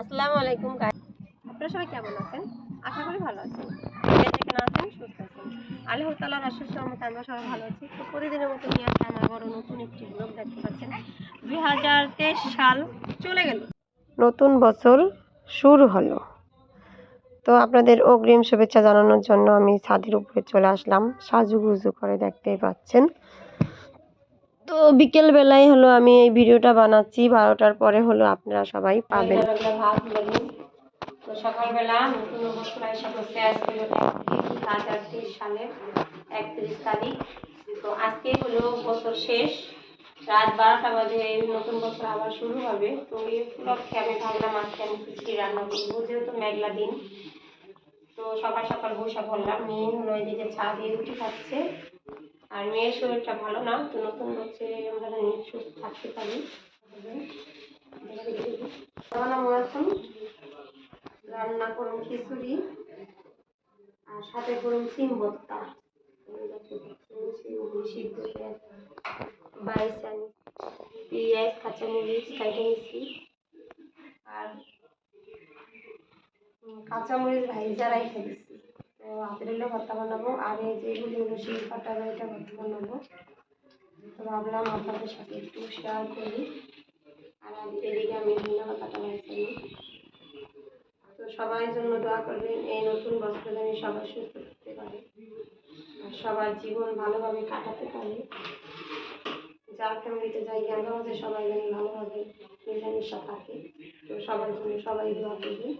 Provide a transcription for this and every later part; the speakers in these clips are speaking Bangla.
আসসালামু আলাইকুম আপনারা সবাই কেমন আছেন? আশা করি ভালো আছেন। যেখানে আছেন? সুস্থ আছেন। আল্লাহ তালার আশীষ রহমতে আমরা সবাই ভালো আছি। তো প্রতিদিনের মতো নিয়ে আসছে আমার বড় নতুন একটি ব্লগ দেখতে পাচ্ছেন? দুই হাজার তেইশ সাল চলে গেল। নতুন বছর শুরু হলো। তো আপনাদের অগ্রিম শুভেচ্ছা জানানোর জন্য আমি ছাদের উপরে চলে আসলাম। সাজুগুজু করে দেখতেই পাচ্ছেন। তো বিকেল বেলায় হলো আমি এই ভিডিওটা বানাচ্ছি। বারোটার পরে হলো আপনারা সবাই পাবেন। তো সকালবেলা নতুন হাজার তেইশ সালের একত্রিশ তারিখ। তো আজকে হলো বছর শেষ। রাত বারোটা বাজে, নতুন বছর আবার শুরু হবে। তো এই উপলক্ষে আমি ভাবলাম আজকে আমি খিচুড়ি রান্না করব, যেহেতু মেঘলা দিন। তো সকাল সকাল বসে বললাম মেয়ে হলো এদিকে চা দিয়ে রুটি খাচ্ছে। আর মেয়ের শরীরটা ভালো না, তো নতুন হচ্ছে আমরা সুস্থ থাকতে পারি। এখন রান্না করুন খিচুড়ি আর সাথে করুন সিম ভর্তা। কাঁচামরিচ কাটে নিচ্ছি আর কাঁচামরিচ হলে ভর্তা বানাবো। আর এই যেগুলি হলো শিল কাটা এটা ভর্তা বানাবো। তো ভাবলাম আপনাদের সাথে একটু শেয়ার করি। আর আমি- এদিকে আমি ধনিয়া পাতাটা নিই তো সবার জন্য দোয়া করবেন, এই নতুন বছরে যেন সবাই সুস্থ থাকতে পারে। আর সবার জীবন ভালোভাবে কাটাতে পারে। যার ফ্যামিলিতে যাই গেল যে সবাই যেন ভালোভাবে মিলামিশা থাকে। তো সবার জন্য সবাই দোয়া করবে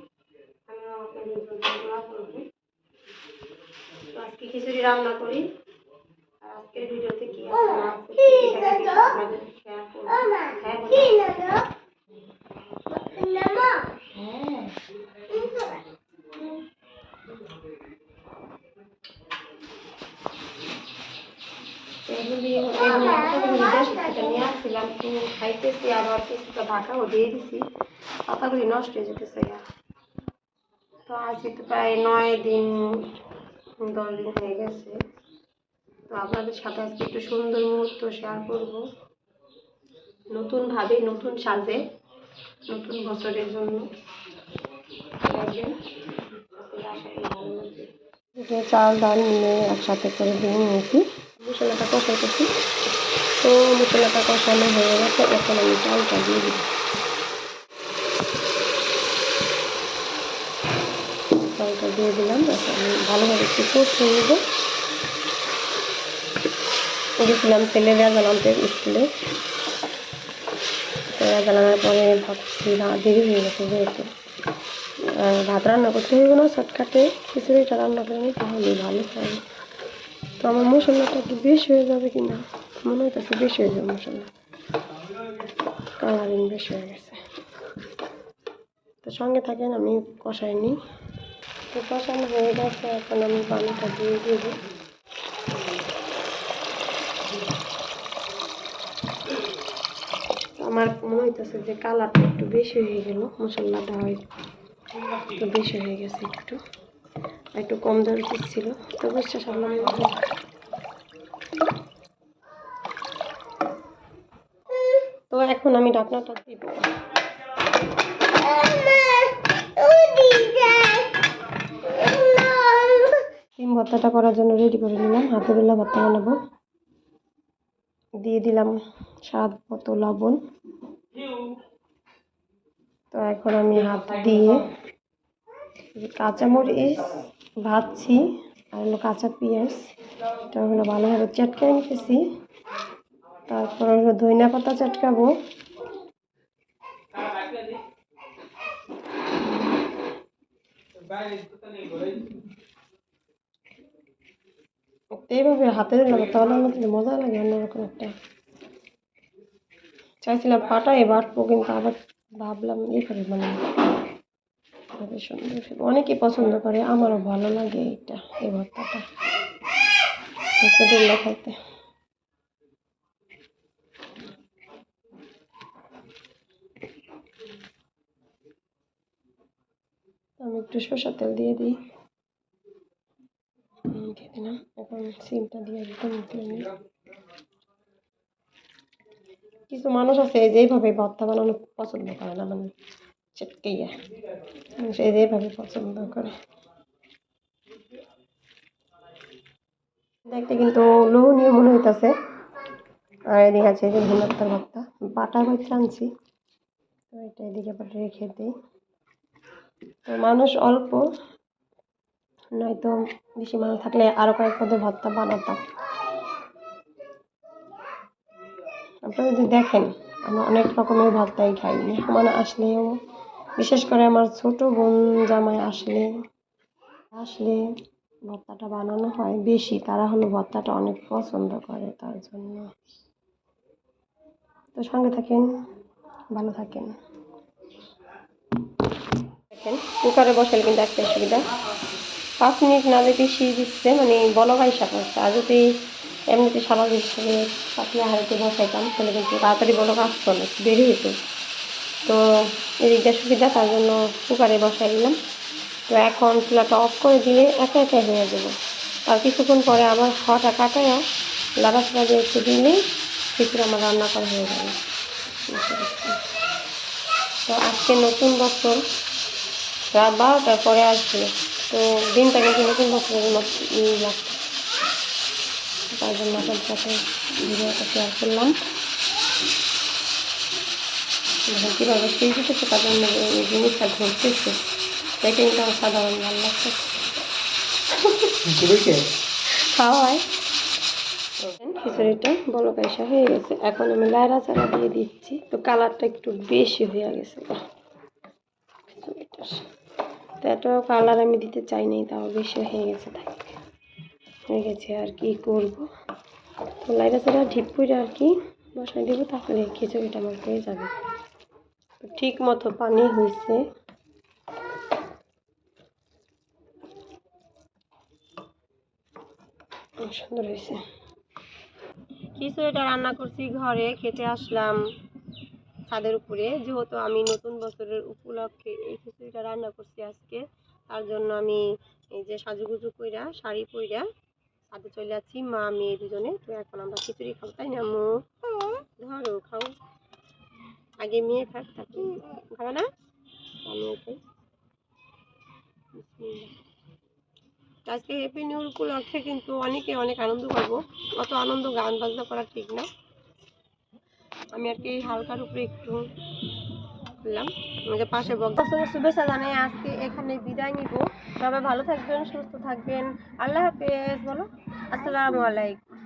আমিও আপনাদের জন্য দোয়া করব আজকে খিচুড়ি রান্না করি। আর আজকের ভিডিওতে কি আসছিলাম তো খাইতেছি আবার কিছুটা ঢাকাও দিয়ে দিছি। পাতাগুলি নষ্ট হয়ে যেতেছে তো আজকে তো প্রায় নয় দিন দশ দিন হয়ে গেছে। তো আপনাদের সাথে আজকে একটু সুন্দর মুহূর্ত শেয়ার করব। নতুনভাবে নতুন সাজে, নতুন বছরের জন্য। চাল, ডাল মিলে একসাথে করে দিয়ে নিয়েছি। মশলাটা কষাইতেছি তো মশলাটা কষানো হয়ে গেছে, এখন আমি চালটা দিয়ে দিই চালটা দিয়ে দিলাম। ভালোভাবে একটু কষে নেব। গেছিলাম ছেলে রেজাল আনতে স্কুলে। তো রেজাল পরে ভাবছি, না, দেরি হয়ে গেছে যেহেতু। ভাত রান্না করতে হইব না, শর্টকাটে খিচুড়িটা রান্না করে নিই তাহলেই ভালো হয়। তো আমার মশলাটা একটু বেশি হয়ে যাবে কি না মনে হইতেছে বেশি হয়ে যাবে মশলা। কালারিং বেশি হয়ে গেছে। তো সঙ্গে থাকেন, আমি কষাই নিই। তো কষানো হয়ে গেছে, এখন আমি পানিটা দিয়ে দিই আমার মনে হইতেছে যে কালারটা একটু বেশি হয়ে গেল, মশলাটা হয় একটু বেশি হয়ে গেছে একটু একটু কম উচিত ছিল। তো বিশ্বাস করলাম তো এখন আমি ঢাকনাটা দিব। ভর্তাটা করার জন্য রেডি করে নিলাম। হাতে বেলা ভর্তা বানাবো। দিয়ে দিলাম স্বাদ মতো লবণ। তো এখন আমি হাত দিয়ে কাঁচামরিচ ভাজছি, আর হলো কাঁচা পেঁয়াজ। এটা হলো ভালোভাবে চটকে নিতেছি। তারপর হলো ধনিয়া পাতা চটকাবো। এইভাবে হাতে দিলাম তাহলে কিন্তু মজা লাগে অন্যরকম একটা। চাইছিলাম পাটাই বাটবো, কিন্তু আবার ভাবলাম এই করে মানে সুন্দর অনেকে পছন্দ করে, আমারও ভালো লাগে এইটা, এই ভর্তাটা। খাইতে আমি একটু সরষের তেল দিয়ে দিই হুম, দিয়ে দিলাম এখন সিমটা দিয়ে কিছু মানুষ আছে, এই যেভাবে ভর্তা বানানো পছন্দ করে না মানে চেটকাইয়া যেভাবে পছন্দ করে। দেখতে কিন্তু লোভনীয় মনে হইতাছে। আর এদিকে আছে যে ভুনাত্তার ভর্তা। বাটা তো এটা এদিকে রেখে দিই। তো মানুষ অল্প নয়তো বেশি মানুষ থাকলে আরও কয়েক পদের ভর্তা বানাতাম। আপনারা যদি দেখেন, আমরা অনেক রকমের ভর্তাই খাই। মেহমান আসলেও, বিশেষ করে আমার ছোট বোন জামাই আসলে আসলে ভর্তাটা বানানো হয় বেশি। তারা হলো ভর্তাটা অনেক পছন্দ করে তার জন্য। তো সঙ্গে থাকেন, ভালো থাকেন। দেখেন, কুকারে বসালে কিন্তু একটা সুবিধা। পাঁচ মিনিট না দিয়ে বেশি দিচ্ছে মানে বলক আইসা করছে আর যদি এমনিতে স্বাভাবিক হিসেবে পাতলা হাড়িতে বসাইতাম, তাহলে কিন্তু তাড়াতাড়ি বলক আসতো না দেরি হতো তো এদিকটা সুবিধা, তার জন্য কুকারে বসাই দিলাম। তো এখন চুলাটা অফ করে দিলে একা একা হয়ে যাবে। আর কিছুক্ষণ পরে আবার হটা কাটায়া লাড়াচাড়া দিয়ে একটু দিলে খিচুড়ি আমার রান্না করা হয়ে যাবে। তো আজকে নতুন বছর, রাত বারোটার পরে আসবে। তো দিনটা কিন্তু নতুন বছরের লাগছে তার জন্য আপনার সাথে ভিডিওটা শেয়ার করলাম। কীভাবে সেই দিতেছে তার জন্য জিনিসটা ঘুরতেছে। দেখে কিন্তু আমার সাধারণ ভালো লাগছে খাওয়ায় খিচুড়িটা বলো পয়সা হয়ে গেছে। এখন আমি লাইরা চারা দিয়ে দিচ্ছি। তো কালারটা একটু বেশি হয়ে গেছে। খিচুড়িটার তো এত কালার আমি দিতে চাই চাইনি তাও বেশি হয়ে গেছে তাই। হয়ে গেছে আর কি করব। তো চারা ঢিপ করে আর কি বসাই দেবো তাহলে খিচুড়িটা আমার হয়ে যাবে। ঠিক মতো পানি হয়েছে। সুন্দর হয়েছে। খিচুড়িটা রান্না করছি ঘরে, খেতে আসলাম। ছাদের উপরে। যেহেতু আমি নতুন বছরের উপলক্ষে এই খিচুড়িটা রান্না করছি আজকে, তার জন্য আমি এই যে সাজুগুজু কইরা, শাড়ি পইরা ছাদে চলে যাচ্ছি। মা, মেয়ে দুজনে। তো এখন আমরা খিচুড়ি খাব, তাই না, মো? ধরো, খাও। আগে মেয়ে খাক তারপর খাবে না? আজকে হ্যাপি নিউ উপলক্ষে কিন্তু অনেকে অনেক আনন্দ করব। অত আনন্দ গান বাজনা করা ঠিক না। আমি আর কি হালকার উপরে একটু করলাম। আমাকে পাশে বছরের শুভেচ্ছা জানাই আজকে এখানে বিদায় নিব। সবাই ভালো থাকবেন, সুস্থ থাকবেন। আল্লাহ হাফেজ, বলো। আসসালামু আলাইকুম।